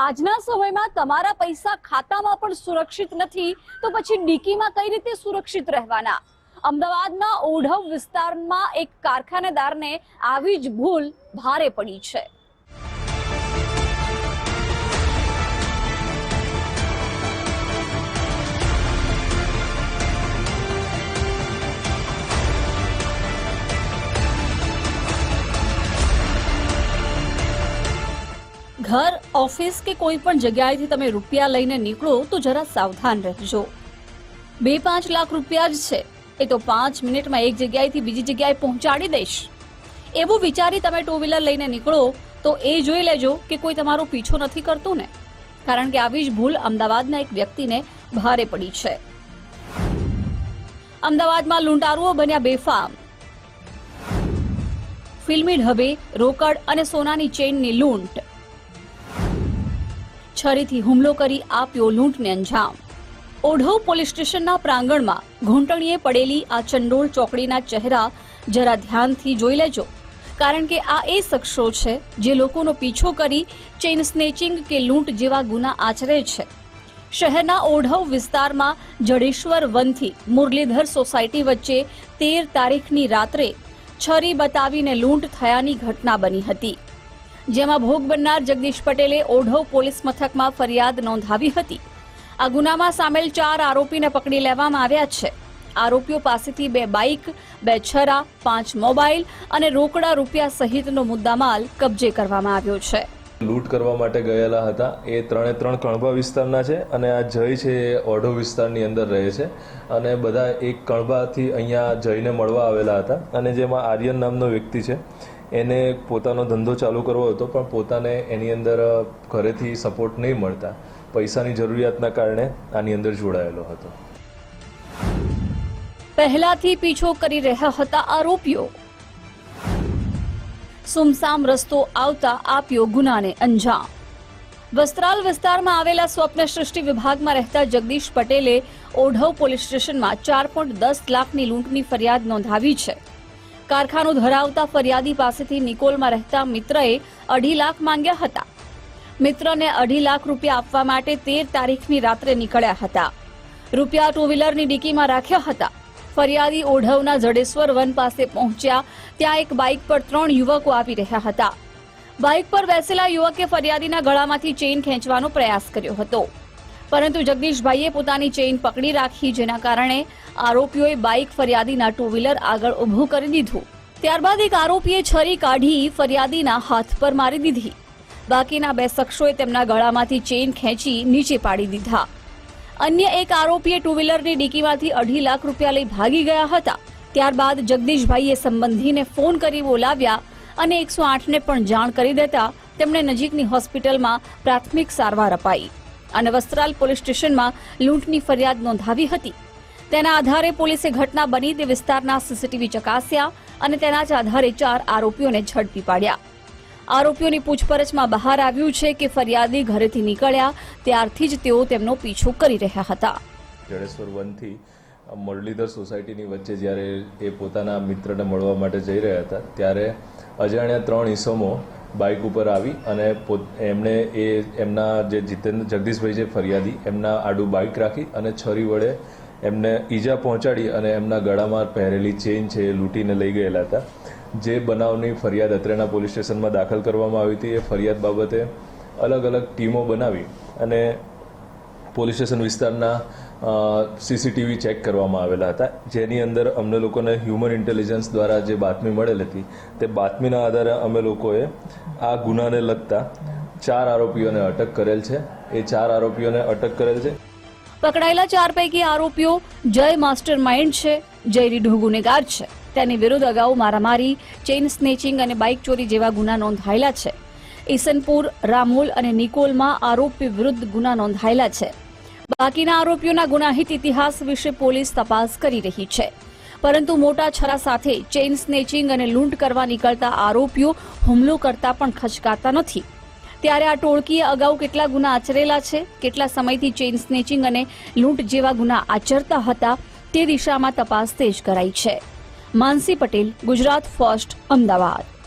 આજના સમયમાં તમારા પૈસા ખાતામાં પણ સુરક્ષિત નથી, તો પછી ડીકીમાં કઈ રીતે સુરક્ષિત રહેવાના? અમદાવાદના ઓઢવ વિસ્તારમાં એક કારખાનેદારને આવી જ ભૂલ ભારે પડી છે. ઘર, ઓફિસ કે કોઈ પણ જગ્યાએથી તમે રૂપિયા લઈને નીકળો, તો જરા સાવધાન રહેજો. બે પાંચ લાખ રૂપિયા જ છે. એ તો પાંચ મિનિટમાં એક જગ્યાએથી બીજી જગ્યાએ પહોંચાડી દઈશ. એવું વિચારી તમે ટુ વ્હીલર લઈને નીકળો, તો એ જોઈ લેજો કે કોઈ તમારો પીછો નથી કરતું ને. કારણ કે આવી જ ભૂલ અમદાવાદના એક વ્યક્તિને ભારે પડી છે. અમદાવાદમાં લૂંટારુઓ બન્યા બેફામ. ફિલ્મી ઢબે રોકડ અને સોનાની ચેઇનની લૂંટ. છરીથી હુમલો કરી આપ્યો લૂંટને અંજામ. ઓઢવ પોલીસ સ્ટેશનના પ્રાંગણમાં ઘૂંટણીએ પડેલી આ ચંડોળ ચોકડીના ચહેરા જરા ધ્યાનથી જોઈ લેજો, કારણ કે આ એ શખ્સો છે જે લોકોનો પીછો કરી ચેઇન સ્નેચિંગ કે લૂંટ જેવા ગુના આચરે છે. શહેરના ઓઢવ વિસ્તારમાં જડેશ્વર વનથી મુરલીધર સોસાયટી વચ્ચે તેર તારીખની રાત્રે છરી બતાવીને લૂંટ થયાની ઘટના બની હતી. જેમાં ભોગ બનનાર જગદીશ પટેલે ઓઢવ પોલીસ મથકમાં ફરિયાદ નોંધાવી હતી. આ ગુનામાં સામેલ ચાર આરોપીને પકડી લેવામાં આવ્યા છે. આરોપીઓ પાસેથી બે બાઇક, બે છરા, પાંચ મોબાઈલ અને રોકડા રૂપિયા સહિતનો મુદ્દામાલ કબજે કરવામાં આવ્યો છે. લૂંટ કરવા માટે ગયેલા હતા. એ ત્રણે ત્રણ કણભા વિસ્તારના છે અને આ જય છે એ ઓઢો વિસ્તારની અંદર રહે છે. અને બધા એક કણભાથી અહીંયા જયને મળવા આવેલા હતા અને જેમાં આર્યન નામનો વ્યક્તિ છે. એને પોતાનો ધંધો ચાલુ કરવો હતો, પણ પોતાને એની અંદર ઘરેથી સપોર્ટ નહીં મળતા. પૈસાની જરૂરિયાતના કારણે આની અંદર જોડાયેલો હતો. પહેલાથી પીછો કરી રહ્યા હતા આરોપીઓ. સુમસામ રસ્તો આવતા આપ્યો ગુનાને અંજામ. વસ્ત્રાલ વિસ્તારમાં આવેલા સ્વપ્ન સૃષ્ટિ વિભાગમાં રહેતા જગદીશ પટેલે ઓઢવ પોલીસ સ્ટેશનમાં ચાર પોઈન્ટ દસ લાખની લૂંટની ફરિયાદ નોંધાવી છે. કારખાનું ધરાવતા ફરિયાદી પાસેથી નિકોલમાં રહેતા મિત્રએ અઢી લાખ માંગ્યા હતા. મિત્રને અઢી લાખ રૂપિયા આપવા માટે તેર તારીખની રાત્રે નીકળ્યા હતા. રૂપિયા ટુ વ્હીલરની ડીકીમાં રાખ્યા હતા. ફરિયાદી ઓઢવના જડેશ્વર વન પાસે પહોંચ્યા. ત્યાં એક બાઇક પર ત્રણ યુવકો આવી રહ્યા હતા. બાઇક પર બેસેલા યુવકે ફરિયાદીના ગળામાંથી ચેઇન ખેંચવાનો પ્રયાસ કર્યો હતો. પરંતુ જગદીશભાઈએ પોતાની ચેઇન પકડી રાખી, જેના કારણે આરોપીઓએ બાઇક ફરિયાદીના ટુ વ્હીલર આગળ ઊભું કરી દીધું. ત્યારબાદ એક આરોપીએ છરી કાઢી ફરિયાદીના હાથ પર મારી દીધી. બાકીના બે શખ્સોએ તેમના ગળામાંથી ચેઇન ખેંચી નીચે પાડી દીધા. અન્ય એક આરોપીએ ટુ વ્હીલરની ડીકીમાંથી અઢી લાખ રૂપિયા લઈ ભાગી ગયા હતા. ત્યારબાદ જગદીશભાઈએ સંબંધીને ફોન કરી બોલાવ્યા અને એકસો આઠને પણ જાણ કરી દેતા તેમણે નજીકની હોસ્પિટલમાં પ્રાથમિક સારવાર અપાઈ અને વસ્ત્રાલ પોલીસ સ્ટેશનમાં લૂંટની ફરિયાદ નોંધાવી હતી. તેના આધારે પોલીસે ઘટના બની તે વિસ્તારના સીસીટીવી ચકાસ્યા અને તેના જ આધારે ચાર આરોપીઓને ઝડપી પાડ્યા. આરોપીઓની પૂછપરછમાં બહાર આવ્યું છે કે ફરિયાદી ઘરેથી નીકળ્યા, ત્યારથી જ તેઓ તેમનો પીછો કરી રહ્યા હતા. જડેશ્વર વનથી મુરલીધર સોસાયટીની વચ્ચે જ્યારે એ પોતાના મિત્રને મળવા માટે જઈ રહ્યા હતા, ત્યારે અજાણ્યા ત્રણ ઈસમો બાઇક ઉપર આવી અને એમણે એ, એમના જે જીતેન્દ્ર, જગદીશભાઈ છે ફરિયાદી, એમના આડું બાઇક રાખી અને છરી વડે એમને ઈજા પહોંચાડી અને એમના ગળામાં પહેરેલી ચેઇન છે એ લૂંટીને લઈ ગયેલા હતા. જે બનાવની ફરિયાદ અત્રેના પોલીસ સ્ટેશનમાં દાખલ કરવામાં આવી હતી. એ ફરિયાદ બાબતે અલગ અલગ ટીમો બનાવી અને પોલીસ સ્ટેશન વિસ્તારના સીસીટીવી ચેક કરવામાં આવેલા હતા. જેની અંદર અમને લોકોને હ્યુમન ઇન્ટેલિજન્સ દ્વારા જે બાતમી મળેલ હતી, તે બાતમીના આધારે અમે લોકોએ આ ગુનાને લગતા ચાર આરોપીઓને અટક કરેલ છે. એ ચાર આરોપીઓને અટક કરેલ છે. પકડાયેલા ચાર પૈકી આરોપીઓ જય માસ્ટર માઇન્ડ છે, જય રીઢો ગુનેગાર છે. તેની વિરુદ્ધ અગાઉ મારામારી, ચેઇન સ્નેચિંગ અને બાઇક ચોરી જેવા ગુના નોંધાયેલા છે. ઈસનપુર, રામોલ અને નિકોલમાં આરોપી વિરુદ્ધ ગુના નોંધાયેલા છે. બાકીના આરોપીઓના ગુનાહિત ઇતિહાસ વિશે પોલીસ તપાસ કરી રહી છે. પરંતુ મોટા છરા સાથે ચેઇન સ્નેચિંગ અને લૂંટ કરવા નીકળતા આરોપીઓ હુમલો કરતા પણ ખચકાતા નથી. ત્યારે આ ટોળકીએ અગાઉ કેટલા ગુના આચરેલા છે? કેટલા સમયથી ચેઇન સ્નેચિંગ અને લૂંટ જેવા ગુના આચરતા હતા તે દિશામાં તપાસ તેજ કરાઈ છે. માનસી પટેલ, ગુજરાત ફર્સ્ટ, અમદાવાદ.